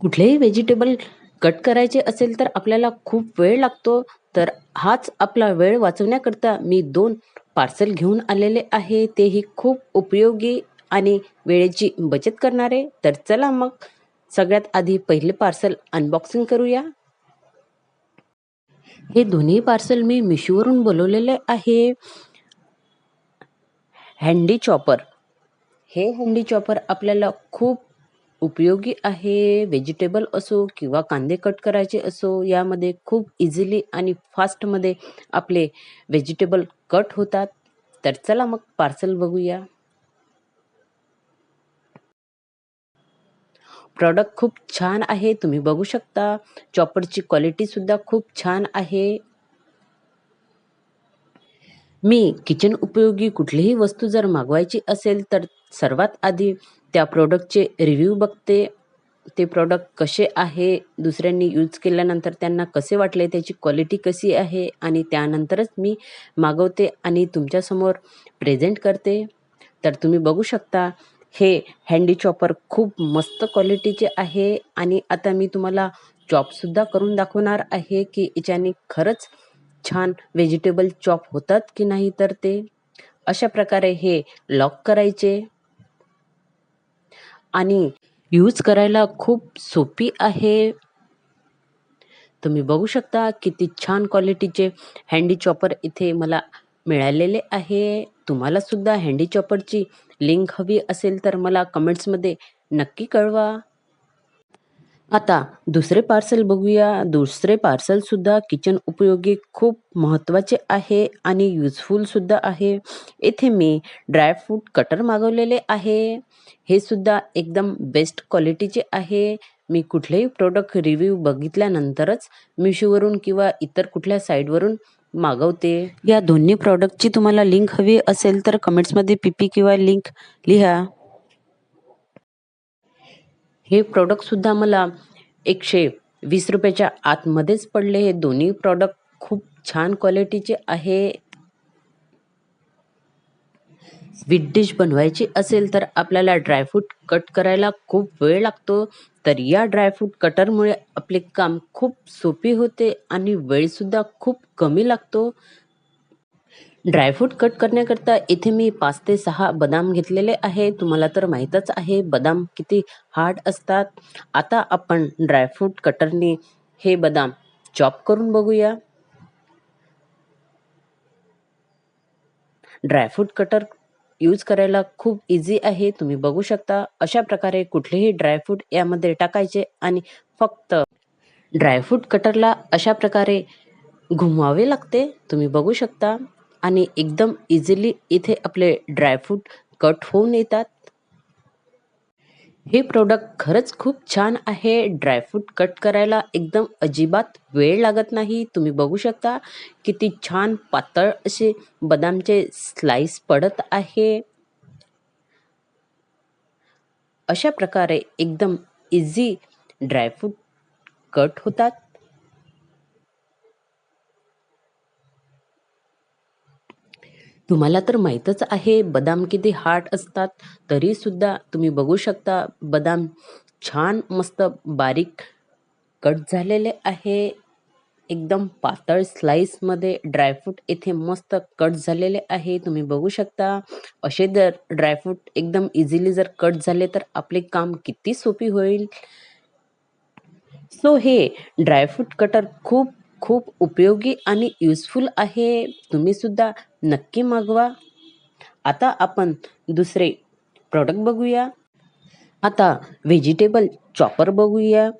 कुठलेही vegetable cut करायचे असेल तर आपल्याला खूप वेळ लागतो. तर हाच आपला वेळ वाचवण्याकरता मी दोन पार्सल घेऊन आलेले आहे. तेही खूप उपयोगी आणि वेळेची बचत करणारे. तर चला मग सगळ्यात आधी पहिले पार्सल अनबॉक्सिंग करूया. हे दोन्ही पार्सल मी मिशोवरून बोलवलेले आहे. Handy chopper. हे हँडी चॉपर आपल्याला खूप उपयोगी आहे व्हेजिटेबल असो किंवा कांदे कट करायचे असो यामध्ये खूप इझिली आणि फास्टमध्ये आपले व्हेजिटेबल कट होतात. तर चला मग पार्सल बघूया. प्रॉडक्ट खूप छान आहे तुम्ही बघू शकता. चॉपरची क्वालिटी सुद्धा खूप छान आहे. मी किचन उपयोगी कुठलीही वस्तू जर मागवायची असेल तर सर्वात आधी त्या प्रोडक्टचे रिव्ह्यू बघते. ते प्रॉडक्ट कसे आहे दुसऱ्यांनी यूज केल्यानंतर त्यांना कसे वाटले त्याची क्वालिटी कशी आहे आणि त्यानंतरच मी मागवते आणि तुमच्यासमोर प्रेझेंट करते. तर तुम्ही बघू शकता हे हँडी चॉपर खूप मस्त क्वालिटीचे आहे आणि आता मी तुम्हाला चॉपसुद्धा करून दाखवणार आहे की याच्याने खरंच छान व्हेजिटेबल चॉप होतात की नाही तर ते. अशा प्रकारे हे लॉक करायचे. आणि यूज करायला खूप सोपी आहे. तुम्ही बघू शकता किती छान क्वालिटीचे हँडी चॉपर इथे मला मिळालेले आहे. तुम्हाला सुद्धा हँडी चॉपरची लिंक हवी असेल तर मला कमेंट्समध्ये नक्की कळवा. आता दुसरे पार्सल बघूया. दुसरे पार्सलसुद्धा किचन उपयोगी खूप महत्त्वाचे आहे आणि युजफुलसुद्धा आहे. येथे मी ड्रायफ्रूट कटर मागवलेले आहे. हे सुद्धा एकदम बेस्ट क्वालिटीचे आहे. मी कुठलेही प्रोडक्ट रिव्ह्यू बघितल्यानंतरच मिशोवरून किंवा इतर कुठल्या साईटवरून मागवते. या दोन्ही प्रॉडक्टची तुम्हाला लिंक हवी असेल तर कमेंट्समध्ये पी पी किंवा लिंक लिहा. हे प्रॉडक्टसुद्धा मला एकशे वीस रुपयाच्या आतमध्येच पडले. हे दोन्ही प्रॉडक्ट खूप छान क्वालिटीचे आहे. स्वीट डिश बनवायची असेल तर आपल्याला ड्रायफ्रूट कट करायला खूप वेळ लागतो. तर या ड्रायफ्रूट कटरमुळे आपले काम खूप सोपे होते आणि वेळसुद्धा खूप कमी लागतो. ड्रायफ्रूट कट करण्याकरता इथे मी पाच ते सहा बदाम घेतलेले आहे तुम्हाला तर माहीतच आहे बदाम किती हार्ड असतात. आता आपण ड्रायफ्रूट कटरने हे बदाम चॉप करून बघूया. ड्रायफ्रूट कटर यूज करायला खूप इझी आहे. तुम्ही बघू शकता अशा प्रकारे कुठलेही ड्रायफ्रूट यामध्ये टाकायचे आणि फक्त ड्रायफ्रूट कटरला अशा प्रकारे घुमवावे लागते. तुम्ही बघू शकता. आणि एकदम इझिली इथे आपले ड्रायफ्रूट कट होऊन येतात. हे प्रोडक्ट खरंच खूप छान आहे. ड्रायफ्रूट कट करायला एकदम अजिबात वेळ लागत नाही. तुम्ही बघू शकता किती छान पातळ असे बदामचे स्लाइस पडत आहे. अशा प्रकारे एकदम इझी ड्रायफ्रूट कट होतात. तुम्हाला तर माहीतच आहे बदाम किती हार्ड असतात. तरीसुद्धा तुम्ही बघू शकता बदाम छान मस्त बारीक कट झालेले आहे. एकदम पातळ स्लाईसमध्ये ड्रायफ्रूट येथे मस्त कट झालेले आहे. तुम्ही बघू शकता असे जर ड्रायफ्रूट एकदम इझिली जर कट झाले तर आपले काम किती सोपी होईल. सो हे ड्रायफ्रूट कटर खूप खूप उपयोगी आणि युजफुल आहे. तुम्हीसुद्धा नक्की मागवा. आता आपण दुसरे प्रॉडक्ट बघूया. आता व्हेजिटेबल चॉपर बघूया.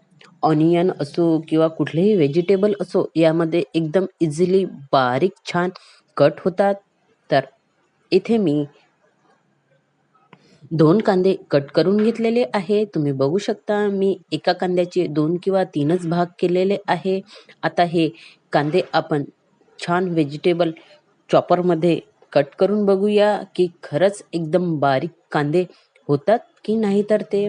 ऑनियन असो किंवा कुठलेही व्हेजिटेबल असो यामध्ये एकदम इझिली बारीक छान कट होतात. तर इथे मी दोन कांदे कट करून घेतलेले आहे. तुम्ही बघू शकता मी एका कांद्याचे दोन किंवा तीनच भाग केलेले आहे. आता हे कांदे आपण छान व्हेजिटेबल चॉपरमध्ये कट करून बघूया की खरंच एकदम बारीक कांदे होतात की नाही तर ते.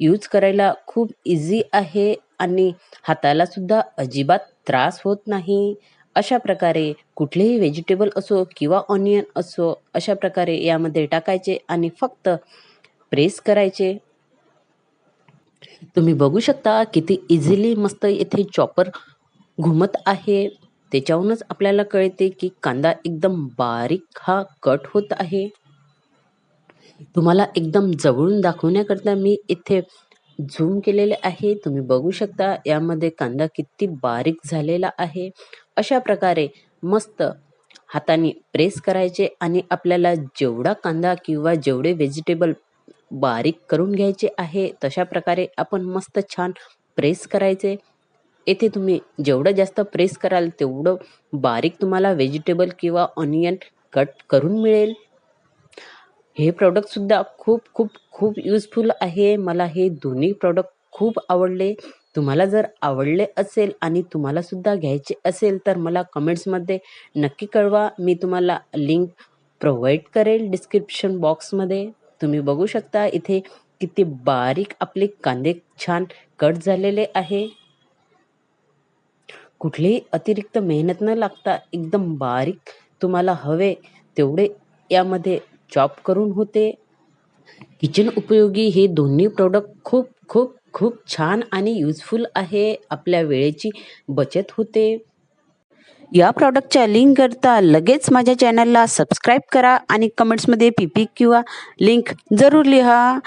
यूज करायला खूप इझी आहे आणि हाताला सुद्धा अजिबात त्रास होत नाही. अशा प्रकारे कुठलेही व्हेजिटेबल असो किंवा ऑनियन असो अशा प्रकारे यामध्ये टाकायचे आणि फक्त प्रेस करायचे तुम्ही बघू शकता किती इझिली मस्त इथे चॉपर घुमत आहे. त्याच्यावरूनच आपल्याला कळते की कांदा एकदम बारीक हा कट होत आहे. तुम्हाला एकदम जवळून दाखवण्याकरता मी इथे झूम केलेले आहे. तुम्ही बघू शकता यामध्ये कांदा किती बारीक झालेला आहे. अशा प्रकारे मस्त हाताने प्रेस करायचे आणि आपल्याला जेवढा कांदा किंवा जेवढे व्हेजिटेबल बारीक करून घ्यायचे आहे, तशा प्रकारे आपण मस्त छान प्रेस करायचे. येथे तुम्ही जेवढं जास्त प्रेस कराल, तेवढं बारीक तुम्हाला व्हेजिटेबल किंवा ऑनियन कट करून मिळेल. हे प्रॉडक्टसुद्धा खूप खूप खूप यूजफुल आहे. मला हे दोन्ही प्रॉडक्ट खूप आवडले. तुम्हाला जर आवडले असेल आणि तुम्हालासुद्धा घ्यायचे असेल, तर मला कमेंट्समध्ये नक्की कळवा. मी तुम्हाला लिंक प्रोव्हाइड करेल डिस्क्रिप्शन बॉक्समध्ये. तुम्ही बघू शकता इथे किती बारीक आपले कांदे छान कट झालेले आहे. कुठलीही अतिरिक्त मेहनत न लागता एकदम बारीक तुम्हाला हवे तेवढे यामध्ये चॉप करून होते. किचन उपयोगी हे दोन्ही प्रॉडक्ट खूप खूप खूप छान आणि युजफुल आहे. आपल्या वेळेची बचत होते. या प्रॉडक्टच्या लिंककरता लगेच माझ्या चॅनलला सबस्क्राईब करा आणि कमेंट्समध्ये पी-पी किंवा लिंक जरूर लिहा.